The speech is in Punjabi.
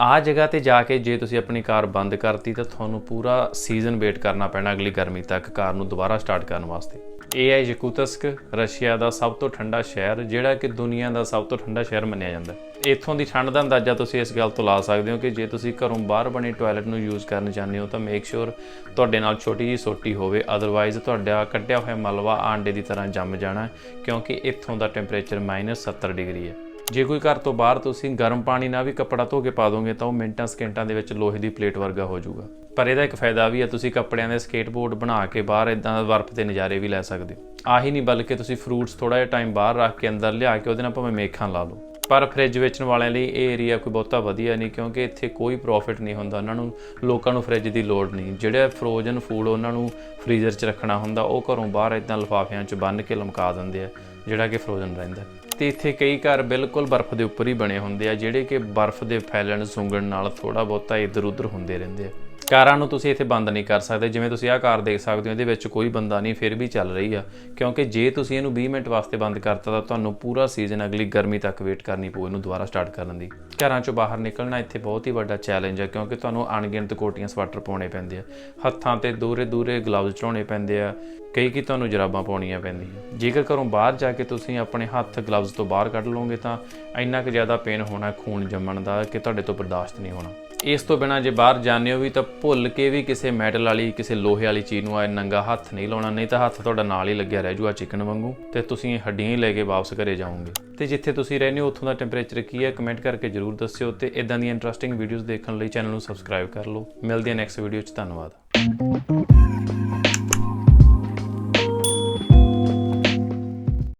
ਆਹ ਜਗ੍ਹਾ ਤੇ ਜਾ ਕੇ ਜੇ ਤੁਸੀਂ ਆਪਣੀ ਕਾਰ ਬੰਦ ਕਰਤੀ ਤਾਂ ਤੁਹਾਨੂੰ ਪੂਰਾ ਸੀਜ਼ਨ ਵੇਟ ਕਰਨਾ ਪੈਣਾ ਅਗਲੀ ਗਰਮੀ ਤੱਕ ਕਾਰ ਨੂੰ ਦੁਬਾਰਾ ਸਟਾਰਟ ਕਰਨ ਵਾਸਤੇ। ਇਹ ਹੈ ਯਕੂਤਸਕ ਰਸ਼ੀਆ ਦਾ ਸਭ ਤੋਂ ਠੰਡਾ ਸ਼ਹਿਰ, ਜਿਹੜਾ ਕਿ ਦੁਨੀਆ ਦਾ ਸਭ ਤੋਂ ਠੰਡਾ ਸ਼ਹਿਰ ਮੰਨਿਆ ਜਾਂਦਾ ਹੈ। ਇੱਥੋਂ ਦੀ ਠੰਡ ਦਾ ਅੰਦਾਜ਼ਾ ਤੁਸੀਂ ਇਸ ਗੱਲ ਤੋਂ ਲਾ ਸਕਦੇ ਹੋ ਕਿ ਜੇ ਤੁਸੀਂ ਘਰੋਂ ਬਾਹਰ ਬਣੇ ਟਾਇਲਟ ਨੂੰ ਯੂਜ਼ ਕਰਨ ਜਾਂਦੇ ਹੋ ਤਾਂ ਮੇਕ ਸ਼ੋਰ ਤੁਹਾਡੇ ਨਾਲ ਛੋਟੀ ਜਿਹੀ ਸੋਟੀ ਹੋਵੇ ਅਦਰਵਾਈਜ਼ ਤੁਹਾਡਾ ਕੱਢਿਆ ਹੋਇਆ ਮਲਵਾ ਆਂਡੇ ਦੀ ਤਰ੍ਹਾਂ ਜੰਮ ਜਾਣਾ ਕਿਉਂਕਿ ਇੱਥੋਂ ਦਾ ਟੈਂਪਰੇਚਰ -70 ਡਿਗਰੀ ਹੈ। ਜੇ ਕੋਈ ਘਰ ਤੋਂ ਬਾਹਰ ਤੁਸੀਂ ਗਰਮ ਪਾਣੀ ਨਾਲ ਵੀ ਕੱਪੜਾ ਧੋ ਕੇ ਪਾ ਦੋਗੇ ਤਾਂ ਉਹ ਮਿੰਟਾਂ ਸਕਿੰਟਾਂ ਦੇ ਵਿੱਚ ਲੋਹੇ ਦੀ ਪਲੇਟ ਵਰਗਾ ਹੋ ਜਾਊਗਾ। ਪਰ ਇਹਦਾ ਇੱਕ ਫਾਇਦਾ ਵੀ ਹੈ, ਤੁਸੀਂ ਕੱਪੜਿਆਂ ਦੇ ਸਕੇਟਬੋਰਡ ਬਣਾ ਕੇ ਬਾਹਰ ਇਦਾਂ ਬਰਫ਼ ਦੇ ਨਜ਼ਾਰੇ ਵੀ ਲੈ ਸਕਦੇ ਹੋ। ਆਹੀ ਨਹੀਂ, ਬਲਕਿ ਤੁਸੀਂ ਫਰੂਟਸ ਥੋੜਾ ਜਿਹਾ ਟਾਈਮ ਬਾਹਰ ਰੱਖ ਕੇ ਅੰਦਰ ਲਿਆ ਕੇ ਉਹਦੇ ਨਾਲ ਭਾਵੇਂ ਮੇਖਾਂ ਲਾ ਲਓ। ਪਰ ਫ੍ਰਿਜ ਵੇਚਣ ਵਾਲਿਆਂ ਲਈ ਇਹ ਏਰੀਆ ਕੋਈ ਬਹੁਤਾ ਵਧੀਆ ਨਹੀਂ, ਕਿਉਂਕਿ ਇੱਥੇ ਕੋਈ ਪ੍ਰੋਫਿਟ ਨਹੀਂ ਹੁੰਦਾ। ਉਹਨਾਂ ਨੂੰ, ਲੋਕਾਂ ਨੂੰ ਫ੍ਰਿਜ ਦੀ ਲੋੜ ਨਹੀਂ। ਜਿਹੜਾ ਫਰੋਜ਼ਨ ਫੂਡ ਉਹਨਾਂ ਨੂੰ ਫ੍ਰੀਜ਼ਰ 'ਚ ਰੱਖਣਾ ਹੁੰਦਾ, ਉਹ ਘਰੋਂ ਬਾਹਰ ਇਦਾਂ ਲਿਫਾਫਿਆਂ 'ਚ ਬੰਨ੍ਹ ਕੇ ਲਮਕਾ ਦਿੰਦੇ ਆ, ਜਿਹੜਾ ਕਿ ਫਰੋਜ਼ਨ ਰਹਿੰਦਾ। ਤੇ ਇੱਥੇ ਕਈ ਘਰ ਬਿਲਕੁਲ ਬਰਫ਼ ਦੇ ਉੱਪਰ ਹੀ ਬਣੇ ਹੁੰਦੇ ਆ, ਜਿਹੜੇ ਕਿ ਬਰਫ਼ ਦੇ ਫੈਲਣ, ਸੁੰਗਣ ਨਾਲ ਥੋੜਾ ਬਹੁਤਾ ਇੱਧਰ ਉੱਧਰ ਹੁੰਦੇ ਰਹਿੰਦੇ ਆ। ਕਾਰਾਂ ਨੂੰ ਤੁਸੀਂ ਇੱਥੇ ਬੰਦ ਨਹੀਂ ਕਰ ਸਕਦੇ। ਜਿਵੇਂ ਤੁਸੀਂ ਆਹ ਕਾਰ ਦੇਖ ਸਕਦੇ ਹੋ, ਇਹਦੇ ਵਿੱਚ ਕੋਈ ਬੰਦਾ ਨਹੀਂ, ਫਿਰ ਵੀ ਚੱਲ ਰਹੀ ਆ। ਕਿਉਂਕਿ ਜੇ ਤੁਸੀਂ ਇਹਨੂੰ 20 ਮਿੰਟ ਵਾਸਤੇ ਬੰਦ ਕਰਤਾ, ਤਾਂ ਤੁਹਾਨੂੰ ਪੂਰਾ ਸੀਜ਼ਨ ਅਗਲੀ ਗਰਮੀ ਤੱਕ ਵੇਟ ਕਰਨੀ ਪਊ ਇਹਨੂੰ ਦੁਬਾਰਾ ਸਟਾਰਟ ਕਰਨ ਦੀ। ਘਰਾਂ ਚੋਂ ਬਾਹਰ ਨਿਕਲਣਾ ਇੱਥੇ ਬਹੁਤ ਹੀ ਵੱਡਾ ਚੈਲੰਜ ਹੈ ਕਿਉਂਕਿ ਤੁਹਾਨੂੰ ਅਣਗਿਣਤ ਕੋਟੀਆਂ ਸਵੈਟਰ ਪਾਉਣੇ ਪੈਂਦੇ ਆ, ਹੱਥਾਂ ਤੇ ਦੂਰੇ ਦੂਰੇ ਗਲਵਜ਼ ਚੜਾਉਣੇ ਪੈਂਦੇ ਆ, ਕਈ ਕੀ ਤੁਹਾਨੂੰ ਜਰਾਬਾਂ ਪਾਉਣੀਆਂ ਪੈਂਦੀਆਂ। ਜੇਕਰ ਘਰੋਂ ਬਾਹਰ ਜਾ ਕੇ ਤੁਸੀਂ ਆਪਣੇ ਹੱਥ ਗਲਵਜ਼ ਤੋਂ ਬਾਹਰ ਕੱਢ ਲਓਗੇ, ਤਾਂ ਇੰਨਾ ਕੁ ਜ਼ਿਆਦਾ ਪੇਨ ਹੋਣਾ, ਖੂਨ ਜੰਮਣ ਦਾ ਕਿ ਤੁਹਾਡੇ ਤੋਂ ਬਰਦਾਸ਼ਤ ਨਹੀਂ ਹੋਣਾ। ਇਸ ਤੋਂ ਬਿਨਾ ਜੇ ਬਾਹਰ ਜਾਂਦੇ ਹੋ ਵੀ ਤਾਂ ਭੁੱਲ ਕੇ ਵੀ ਕਿਸੇ ਮੈਟਲ ਵਾਲੀ, ਕਿਸੇ ਲੋਹੇ ਵਾਲੀ ਚੀਜ਼ ਨੂੰ ਆਏ ਨੰਗਾ ਹੱਥ ਨਹੀਂ ਲਾਉਣਾ, ਨਹੀਂ ਤਾਂ ਹੱਥ ਤੁਹਾਡਾ ਨਾਲ ਹੀ ਲੱਗਿਆ ਰਹਿ ਜੂਗਾ ਚਿਕਨ ਵਾਂਗੂ ਤੇ ਤੁਸੀਂ ਇਹ ਹੱਡੀਆਂ ਹੀ ਲੈ ਕੇ ਵਾਪਸ ਘਰੇ ਜਾਓਗੇ। ਤੇ ਜਿੱਥੇ ਤੁਸੀਂ ਰਹਿੰਦੇ ਹੋ, ਉੱਥੋਂ ਦਾ ਟੈਂਪਰੇਚਰ ਕੀ ਹੈ ਕਮੈਂਟ ਕਰਕੇ ਜਰੂਰ ਦੱਸਿਓ ਤੇ ਇਦਾਂ ਦੀਆਂ ਇੰਟਰਸਟਿੰਗ ਵੀਡੀਓਜ਼ ਦੇਖਣ ਲਈ ਚੈਨਲ ਨੂੰ ਸਬਸਕ੍ਰਾਈਬ ਕਰ ਲਓ। ਮਿਲਦੇ ਹਾਂ ਨੈਕਸਟ ਵੀਡੀਓ 'ਚ, ਧੰਨਵਾਦ।